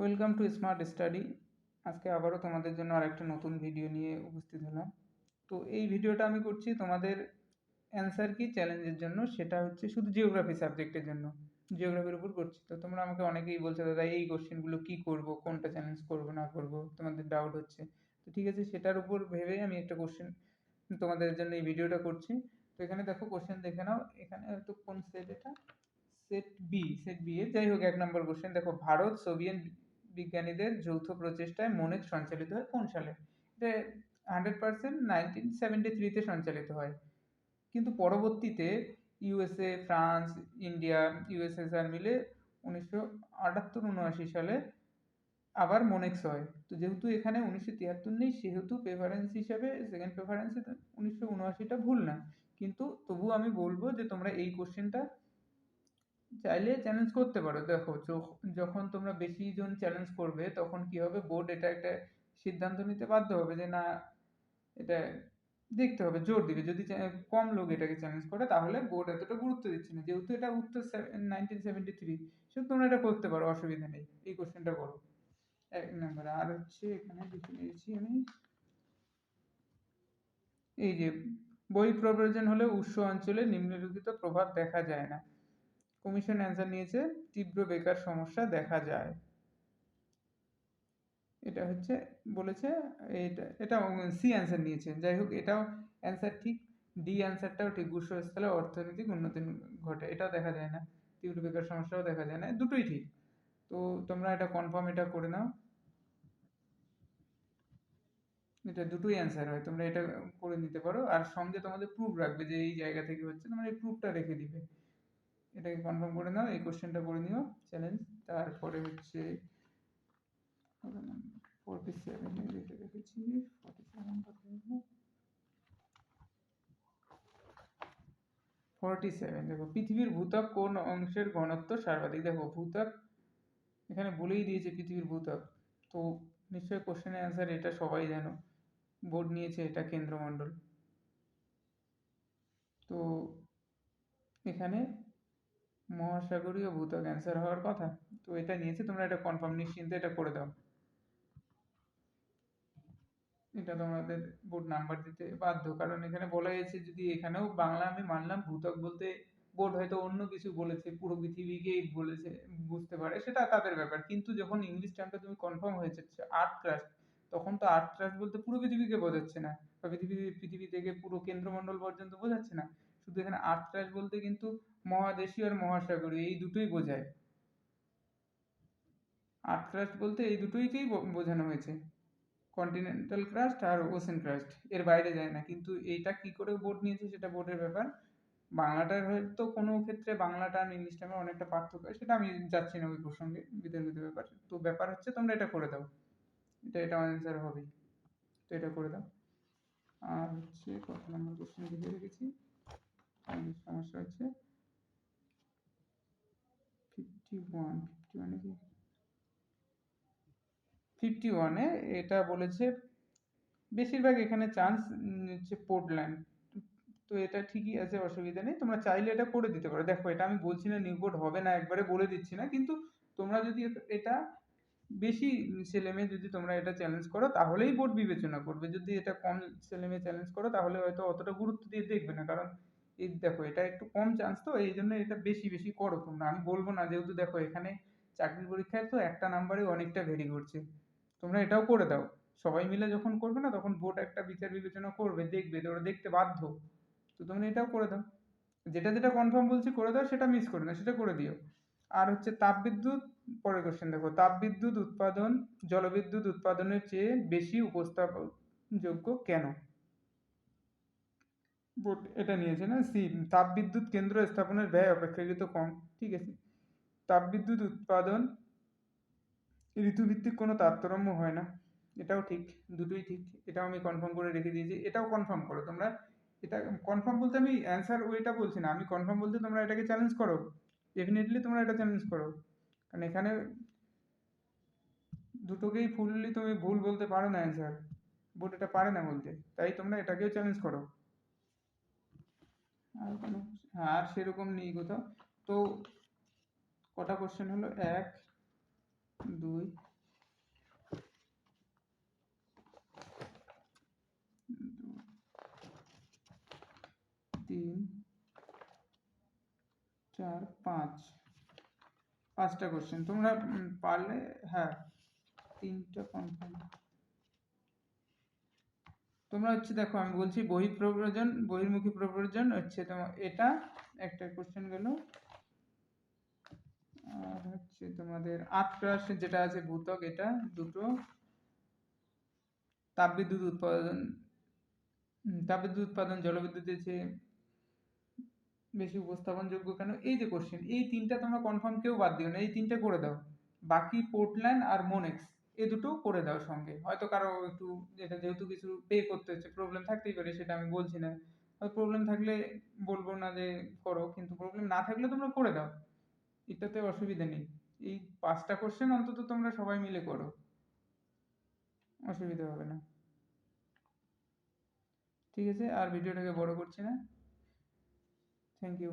Welcome to smart study আজকে আবারও তোমাদের জন্য আরেকটা নতুন ভিডিও নিয়ে উপস্থিত হলাম। তো এই ভিডিওটা আমি করছি তোমাদের অ্যান্সার কি চ্যালেঞ্জের জন্য, সেটা হচ্ছে শুধু জিওগ্রাফি সাবজেক্টের জন্য। জিওগ্রাফির উপর করছি। তো তোমরা আমাকে অনেকেই বলছো, দাদা, এই কোশ্চেনগুলো কী করব? কোনটা চ্যালেঞ্জ করব, না করব? তোমাদের ডাউট হচ্ছে। তো ঠিক আছে, সেটার উপর ভেবেই আমি একটা কোশ্চেন তোমাদের জন্য এই ভিডিওটা করছি। তো এখানে দেখো কোশ্চেন দেখে নাও। এখানে হয়তো কোন সেট এটা? সেট বি সেট বি এর যাই হোক, এক নম্বর কোশ্চেন দেখো, ভারত সোভিয়েত বিজ্ঞানীদের যৌথ প্রচেষ্টায় মনেক সঞ্চালিত হয় কোন সালে? এটা হান্ড্রেড পার্সেন্ট নাইনটিন সেভেন্টি থ্রিতে সঞ্চালিত হয়। কিন্তু পরবর্তীতে ইউএসএ ফ্রান্স ইন্ডিয়া ইউএসএসআর মিলে উনিশশো আটাত্তর উনআশি সালে আবার মনেক্স হয়। তো যেহেতু এখানে উনিশশো তিয়াত্তর নেই, সেহেতু প্রেফারেন্স হিসাবে সেকেন্ড প্রেফারেন্সে উনিশশো উনআশিটা ভুল না। কিন্তু তবু আমি বলব যে তোমরা এই কোশ্চেনটা চাইলে চ্যালেঞ্জ করতে পারো। দেখো যখন তোমরা বেশি জন চ্যালেঞ্জ করবে, তখন কি হবে? বোর্ড এটা একটা সিদ্ধান্ত নিতে বাধ্য হবে যে, না, এটা দেখতে হবে, জোর দিবে। যদি কম লোক এটাকে চ্যালেঞ্জ করে, তাহলে বোর্ড এতটা গুরুত্ব দিচ্ছে না। যেহেতু এটা উত্তর নাইনটিন সেভেন্টি থ্রি সেহেতু তোমরা এটা করতে পারো, অসুবিধা নেই। এই কোশ্চেনটা করো। এক নম্বর আর হচ্ছে এখানে লিখে নিয়েছি আমি। এই যে বই প্রয়োজন হলে উৎস অঞ্চলে নিম্নলিখিত প্রভাব দেখা যায় না। কমিশন অ্যান্সার নিয়েছে, তীব্র বেকার সমস্যা দেখা যায়। এটা হচ্ছে, বলেছে, এটা এটা সি অ্যান্সার নিয়েছে। যাই হোক, এটাও অ্যান্সার ঠিক, ডি অ্যান্সারটাও ঠিক। গুচ্ছস্থলে অর্থনৈতিক উন্নতি ঘটে, এটাও দেখা যায় না। তীব্র বেকার সমস্যাও দেখা যায় না, দুটোই ঠিক। তো তোমরা এটা কনফার্ম এটা করে নাও। এটা দুটোই অ্যান্সার হয়, তোমরা এটা করে নিতে পারো। আর সঙ্গে তোমাদের প্রুফ রাখবে যে এই জায়গা থেকে হচ্ছে, তোমরা এই প্রুফটা রেখে দিবে। এটাকে কনফার্ম করে নাও, এই কোশ্চেনটা করে নিও চ্যালেঞ্জ তারপরে হচ্ছে ফোরটি সেভেনে রেখেছি সেভেন দেখো, পৃথিবীর ভূত্বক কোন অংশের ঘনত্ব সর্বাধিক? দেখো, ভূত্বক, এখানে বলেই দিয়েছে পৃথিবীর ভূত্বক। তো নিশ্চয়ই কোশ্চেনের অ্যান্সার এটা সবাই জানো। বোর্ড নিয়েছে, এটা কেন্দ্রমণ্ডল। তো এখানে মহাসাগরীয় ভূত্বক অ্যান্সার হওয়ার কথা। তো এটা নিয়েছে, তোমরা এটা কনফার্ম নিশ্চিন্তে এটা করে দাও। এটা তোমাদের বোর্ড নাম্বার দিতে বাধ্য, কারণ এখানে বলা হয়েছে যদি এখানেও বাংলা আমি মানলাম, ভূত্বক বলতে বোর্ড হয়তো অন্য কিছু বলেছে, পুরো পৃথিবীকেই বলেছে, বুঝতে পারে, সেটা তাদের ব্যাপার। কিন্তু যখন ইংলিশ টার্মটা তুমি কনফার্ম হয়েছে আর্থ ক্রাস্ট তখন তো আর্থ ক্রাস্ট বলতে পুরো পৃথিবীকে বোঝাচ্ছে না, বা পৃথিবী পৃথিবী থেকে পুরো কেন্দ্রমণ্ডল পর্যন্ত বোঝাচ্ছে না। শুধু এখানে ক্রাস্ট বলতে কিন্তু মহাদেশীয় আর মহাসাগরীয়, এই দুটোই বোঝায়। আর্থ ক্রাস্ট বলতে এই দুটোইকেই বোঝানো হয়েছে। কন্টিনেন্টাল ক্রাস্ট আর ওশেন ক্রাস্ট এর বাইরে যায় না। কিন্তু এইটা কি করে বোর্ড নিয়েছে সেটা বোর্ডের ব্যাপার। বাংলাটার হয়তো কোনো ক্ষেত্রে বাংলাটা আর ইংলিশটা আমার অনেকটা পার্থক্য সেটা আমি যাচ্ছি না ওই প্রসঙ্গে, বিতর্কিত ব্যাপার। তো ব্যাপার হচ্ছে তোমরা এটা করে দাও। এটা এটা অ্যান্সার হবেই। তো এটা করে দাও। আর হচ্ছে কত নম্বর কোশ্চেন লিখে রেখেছি? সমস্যা হচ্ছে ফিফটি ওয়ান ফিফটি ওয়ানে কি? ফিফটি ওয়ানে এটা বলেছে, বেশিরভাগ এখানে চান্স হচ্ছে পোর্টল্যান্ড তো এটা ঠিকই আছে, অসুবিধা নেই। তোমরা চাইলে এটা করে দিতে পারো। দেখো, এটা আমি বলছি না নিউ বোর্ড হবে না, একবারে বলে দিচ্ছি না। কিন্তু তোমরা যদি এটা বেশি ছেলেমেয়ে যদি তোমরা এটা চ্যালেঞ্জ করো, তাহলেই বোর্ড বিবেচনা করবে। যদি এটা কম ছেলেমেয়ে চ্যালেঞ্জ করো, তাহলে হয়তো অতটা গুরুত্ব দিয়ে দেখবে না। কারণ এই দেখো এটা একটু কম চান্স তো, এই জন্য এটা বেশি বেশি করো তোমরা। আমি বলব না, যেহেতু দেখো এখানে চাকরির পরীক্ষায় তো একটা নাম্বারে অনেকটা ভেরি করছে। তোমরা এটাও করে দাও। সবাই মিলে যখন করবে না, তখন বোর্ড একটা বিচার বিবেচনা করবে, দেখবে ওরা দেখতে বাধ্য। তো তোমরা এটাও করে দাও। যেটা যেটা কনফার্ম বলছি করে দাও, সেটা মিস করে না সেটা করে দিও। আর হচ্ছে তাপবিদ্যুৎ, পরের কোশ্চেন দেখো। তাপবিদ্যুৎ উৎপাদন, জলবিদ্যুৎ উৎপাদনের চেয়ে বেশি উপস্থাপনযোগ্য কেন? বোর্ড এটা নিয়েছে না, সি, তাপবিদ্যুৎ কেন্দ্র স্থাপনের ব্যয় অপেক্ষাকৃত কম, ঠিক আছে? তাপবিদ্যুৎ উৎপাদন ঋতুভিত্তিক কোনো তারতম্য হয় না, এটাও ঠিক, দুটোই ঠিক, এটাও আমি কনফার্ম করে রেখে দিয়েছি, এটাও কনফার্ম করো তোমরা, এটা কনফার্ম বলতে আমি অ্যান্সার ওইটা বলছি না, আমি কনফার্ম বলতে তোমরা এটাকে চ্যালেঞ্জ করো ডেফিনেটলি তোমরা এটা চ্যালেঞ্জ করো, কারণ এখানে দুটোকেই ফুললি তুমি ভুল বলতে পারো না অ্যান্সার বোর্ড এটা পারে না বলতে, তাই তোমরা এটাকেও চ্যালেঞ্জ করো। আর কোনো হ্যাঁ, আর সেরকম নেই কোথাও। তো কটা কোশ্চেন হলো? এক, দুই, তিন, চার, পাঁচ। পাঁচটা কোশ্চেন তোমরা পারলে হ্যাঁ তিনটা কনফার্ম তোমরা হচ্ছে দেখো, আমি বলছি বহি প্রব্রজন, বহির্মুখী প্রব্রজন হচ্ছে তোমার এটা একটা কোশ্চেন গেল। আর হচ্ছে তোমাদের আটক্রাস যেটা আছে, ভূতক এটা, দুটো। তাপবিদ্যুৎ উৎপাদন তাপবিদ্যুৎ উৎপাদন জলবিদ্যুতের চেয়ে বেশি উপস্থাপনযোগ্য কেন? এই যে কোশ্চেন এই তিনটা তোমরা কনফার্ম কেউ বাদ দিও না, এই তিনটে করে দাও। বাকি পোর্টল্যান্ড আর মোনেক্স এই দুটো করে দাও সঙ্গে। হয়তো কারও একটু যেটা যেহেতু কিছু পে করতে হচ্ছে প্রবলেম থাকতেই পারে, সেটা আমি বলছি না। প্রবলেম থাকলে বলব না যে করো, কিন্তু প্রবলেম না থাকলে তোমরা করে দাও। এটাতে অসুবিধা নেই। এই পাঁচটা কোশ্চেন অন্তত তোমরা সবাই মিলে করো। অসুবিধা হবে না। ঠিক আছে, আর ভিডিওটাকে বড় করছি না। Thank you